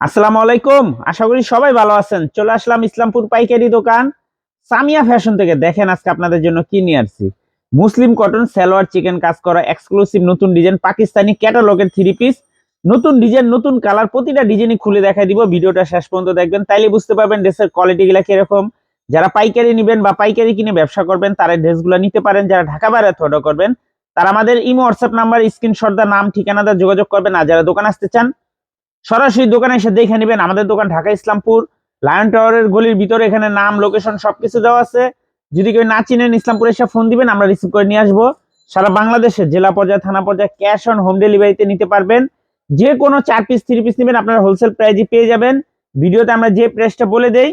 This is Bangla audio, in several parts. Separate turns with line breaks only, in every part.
আসসালামু আলাইকুম। আশা করি সবাই ভালো আছেন। চলে আসলাম ইসলামপুর পাইকারি দোকান। সামিয়া ফ্যাশন থেকে দেখেন আজকে আপনাদের জন্য কি নিয়ে আসছি। মুসলিম কটন, সালোয়ার, চিকেন, কাজ করা এক্সক্লুসিভ নতুন ডিজাইন পাকিস্তানি ক্যাটালগের থ্রি পিস নতুন ডিজাইন নতুন কালার প্রতিটা ডিজাইনই খুলে দেখাই দিব। ভিডিওটা শেষ পর্যন্ত দেখবেন, তাইলে বুঝতে পারবেন ড্রেসের কোয়ালিটি গুলা কীরকম। যারা পাইকারি নেবেন বা পাইকারি কিনে ব্যবসা করবেন, তারা ড্রেসগুলো নিতে পারেন। যারা ঢাকা বাইরে অর্ডার করবেন, তারা আমাদের ইমো হোয়াটসঅ্যাপ নাম্বার স্ক্রিনশট দা নাম ঠিকানাটা যোগাযোগ করবেন। আর যারা দোকান আসতে চান সরাসরি দোকানে এসে দেখে নেবেন আমাদের দোকান ঢাকা ইসলামপুর। লায়ন টাওয়ারের গলির ভিতরে এখানে নাম লোকেশন সবকিছু দেওয়া আছে। যদি কেউ না চিনেন ইসলামপুরে এসে ফোন দিবেন, আমরা রিসিভ করে নিয়ে আসব। সারা বাংলাদেশে জেলা পর্যায়ে, থানা পর্যায়ে ক্যাশ অন হোম ডেলিভারিতে নিতে পারবেন। যে কোনো চার পিস থ্রি পিস নেবেন, আপনারা হোলসেল প্রাইজে পেয়ে যাবেন। ভিডিওতে আমরা যে প্রাইসটা বলে দেই,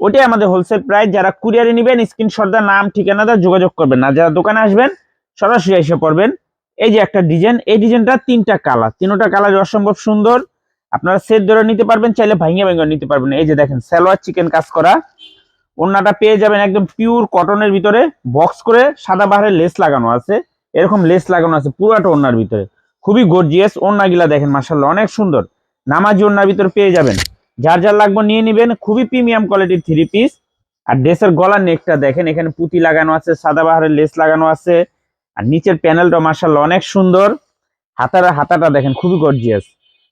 ওটাই আমাদের হোলসেল প্রাইস যারা কুরিয়ারে নেবেন স্ক্রিনশট দা নাম, ঠিকানা দা যোগাযোগ করবেন। না যারা দোকানে আসবেন, সরাসরি এসে পড়বেন। এই যে একটা ডিজাইন এই ডিজাইনটা তিনটা কালার তিনটা কালার অসম্ভব সুন্দর। আপনারা সেট ধরে নিতে পারবেন, চাইলে ভাঙিয়ে ভাঙিয়ে নিতে পারবেন। এই যে দেখেন, সালোয়ার চিকেন কাজ করা। ওড়নাটা পেয়ে যাবেন একদম পিওর কটনের ভিতরে বক্স করে সাদা বাহারের লেস লাগানো আছে। এরকম লেস লাগানো আছে পুরাটা ওড়নার ভিতরে। খুবই গর্জিয়াস ওড়নাগুলা দেখেন মার্শাল্লাহ অনেক সুন্দর। নামাজি ওড়নার ভিতরে পেয়ে যাবেন। যার যার লাগবে নিয়ে নেবেন, খুবই প্রিমিয়াম কোয়ালিটির থ্রি পিস আর ড্রেসের গলার নেকটা দেখেন, এখানে পুঁতি লাগানো আছে, সাদা বাহারের লেস লাগানো আছে। আর নিচের প্যানেলটা মার্শাল্লাহ অনেক সুন্দর। হাতার, হাতাটা দেখেন, খুবই গর্জিয়াস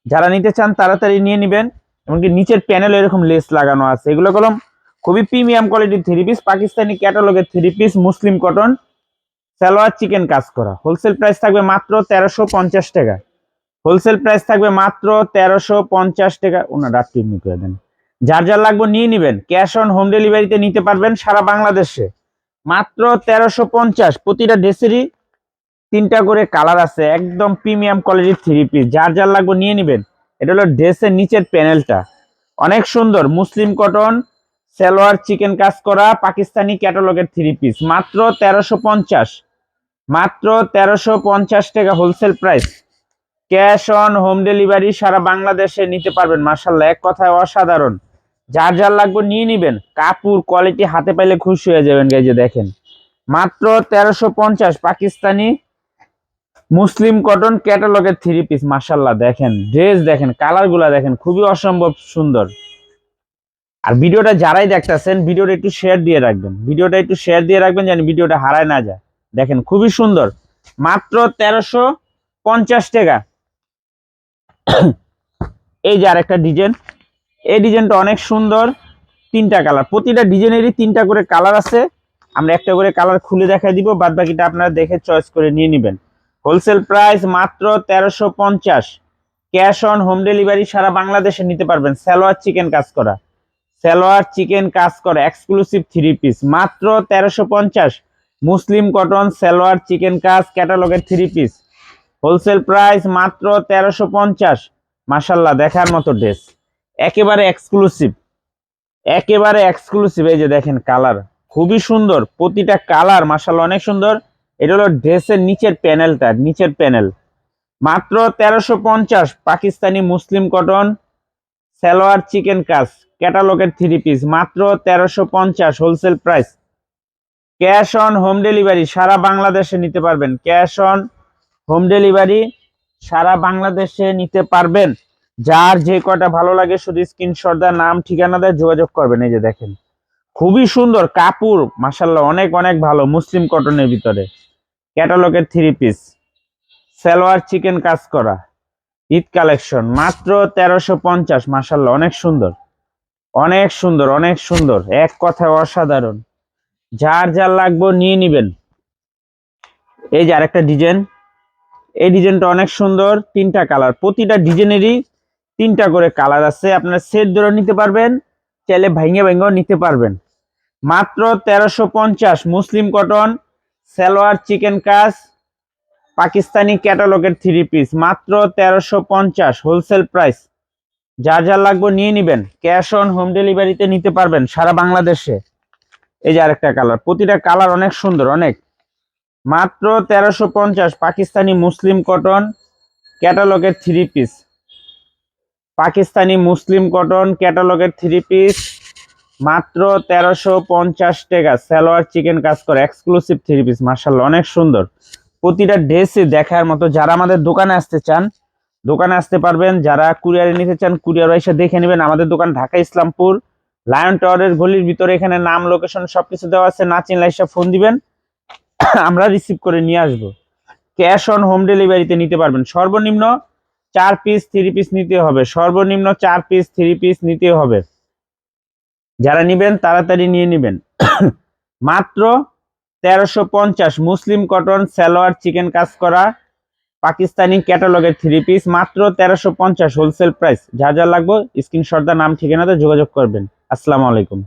যারা নিতে চান তাড়াতাড়ি নিয়ে নেবেন, এমনকি নিচের প্যানেল এরকম লেস লাগানো আছে। এগুলো কলম খুবই প্রিমিয়াম কোয়ালিটির three piece Pakistani ক্যাটালগের three piece Muslim cotton salwar chikan কাজ করা। হোলসেল প্রাইস থাকবে মাত্র তেরোশো পঞ্চাশ টাকা। হোলসেল প্রাইস থাকবে মাত্র তেরোশো পঞ্চাশ টাকা। ওনার রাত্রি এমনি করে দেন। যার যার লাগবে নিয়ে নেবেন। ক্যাশ অন হোম ডেলিভারিতে নিতে পারবেন সারা বাংলাদেশে। মাত্র তেরোশো পঞ্চাশ। প্রতিটা ড্রেসেরই তিনটা করে কালার আছে, একদম প্রিমিয়াম কোয়ালিটির থ্রি পিস যার যার লাগবে নিয়ে নেবেন। এটা হলো ড্রেসের নিচের প্যানেলটা। অনেক সুন্দর, মুসলিম কটন, সালোয়ার, চিকেন কাজ করা, পাকিস্তানি ক্যাটালগের থ্রি পিস মাত্র তেরোশো পঞ্চাশ। মাত্র তেরোশো পঞ্চাশ টাকা wholesale price cash on home delivery সারা বাংলাদেশে নিতে পারবেন মার্শাল্লাহ এক কথায় অসাধারণ। যার যার লাগবে নিয়ে নিবেন। কাপড় কোয়ালিটি হাতে পাইলে খুশি হয়ে যাবেন যে দেখেন। মাত্র তেরোশো পঞ্চাশ, পাকিস্তানি মুসলিম কটন ক্যাটালগের থ্রি পিস মার্শাল্লাহ দেখেন ড্রেস দেখেন কালারগুলা দেখেন, খুবই অসম্ভব সুন্দর। আর ভিডিওটা যারাই দেখতেছেন, ভিডিওটা একটু শেয়ার দিয়ে রাখবেন। ভিডিওটা একটু শেয়ার দিয়ে রাখবেন যেন ভিডিওটা হারায় না যায়। দেখেন, খুবই সুন্দর। মাত্র তেরোশো পঞ্চাশ টাকা। এই যে আরেকটা ডিজাইন এই ডিজাইনটা অনেক সুন্দর। তিনটা কালার প্রতিটা ডিজাইনেরই তিনটা করে কালার আছে। আমরা একটা করে কালার খুলে দেখা দিব বাদ বাকিটা আপনারা দেখে চয়েস করে নিয়ে নেবেন। হোলসেল প্রাইস মাত্র তেরোশো পঞ্চাশ। ক্যাশ অন হোম ডেলিভারি সারা বাংলাদেশে নিতে পারবেন। সালোয়ার চিকেন কাজ করা। সালোয়ার চিকেন কাজ করা এক্সক্লুসিভ থ্রি পিস মাত্র তেরোশো পঞ্চাশ। মুসলিম কটন সালোয়ার চিকেন কাজ ক্যাটালগের থ্রি পিস হোলসেল প্রাইস মাত্র তেরোশো পঞ্চাশ। মাসাল্লাহ দেখার মতো ড্রেস একেবারে এক্সক্লুসিভ একেবারে এক্সক্লুসিভ এই যে দেখেন কালার খুবই সুন্দর, প্রতিটা কালার মাসাল্লাহ অনেক সুন্দর। এটা হলো ড্রেসের নিচের প্যানেলটা, নিচের প্যানেল। মাত্র তেরোশো পঞ্চাশ পাকিস্তানি মুসলিম কটন, সালোয়ার চিকেন কাজ, ক্যাটালগের থ্রি পিস মাত্র তেরোশো পঞ্চাশ wholesale price cash on home delivery সারা বাংলাদেশে নিতে পারবেন। ক্যাশ অন হোম ডেলিভারি সারা বাংলাদেশে নিতে পারবেন। যার যে কটা ভালো লাগে, শুধু স্ক্রিনশট দেয় নাম, ঠিকানা দেয় যোগাযোগ করবেন। এই যে দেখেন, খুবই সুন্দর কাপড় মাসাল্লাহ অনেক অনেক ভালো, মুসলিম কটনের ভিতরে। ক্যাটালগের থ্রি পিস সালোয়ার চিকেন কাজ করা। ঈদ কালেকশন মাত্র তেরোশো পঞ্চাশ মাসাল্লাহ অনেক সুন্দর। অনেক সুন্দর অনেক সুন্দর। এক কথায় অসাধারণ। যার যার লাগবে নিয়ে নিবেন। এই যে আরেকটা ডিজাইন এই ডিজাইনটা অনেক সুন্দর, তিনটা কালার প্রতিটা ডিজাইনেরই তিনটা করে কালার আছে। আপনারা সেট ধরে নিতে পারবেন, চাইলে ভাইঙ্গে ভাইঙ্গেও নিতে পারবেন। মাত্র তেরোশো পঞ্চাশ, মুসলিম কটন সালোয়ার, চিকেন কাজ পাকিস্তানি ক্যাটালগের থ্রি পিস মাত্র তেরোশো পঞ্চাশ হোলসেল প্রাইস যার যার লাগবে নিয়ে নেবেন ক্যাশ অন হোম ডেলিভারিতে নিতে পারবেন সারা বাংলাদেশে। এই যে আরেকটা কালার প্রতিটা কালার অনেক সুন্দর, অনেক। মাত্র তেরোশো পঞ্চাশ, Pakistani Muslim cotton ক্যাটালগের three piece Pakistani Muslim cotton ক্যাটালগের three piece মাত্র তেরোশো পঞ্চাশ টাকা। সালোয়ার চিকেন কাজ করে এক্সক্লুসিভ থ্রি পিস মার্শাল্লাহ অনেক সুন্দর। প্রতিটা ড্রেসই দেখার মতো, যারা আমাদের দোকানে আসতে চান, দোকানে আসতে পারবেন। যারা কুরিয়ারে নিতে চান কুরিয়ার এসে দেখে নেবেন। আমাদের দোকান ঢাকা ইসলামপুর লায়ন টাওয়ারের গলির ভিতরে এখানে নাম লোকেশন সবকিছু দেওয়া আছে। না চিনলে এসে ফোন দিবেন। আমরা রিসিভ করে নিয়ে আসব। ক্যাশ অন হোম ডেলিভারিতে নিতে পারবেন। সর্বনিম্ন চার পিস থ্রি পিস নিতে হবে। সর্বনিম্ন চার পিস থ্রি পিস নিতে হবে। যারা নিবেন, তাড়াতাড়ি নিয়ে নেবেন। মাত্র তেরোশো পঞ্চাশ মুসলিম কটন, সালোয়ার, চিকেন কাজ করা, পাকিস্তানি ক্যাটালগের থ্রি পিস মাত্র তেরোশো পঞ্চাশ হোলসেল প্রাইস যা যা লাগবে স্ক্রিনশটটা নাম, ঠিকানাতে যোগাযোগ করবেন। আসসালামু আলাইকুম।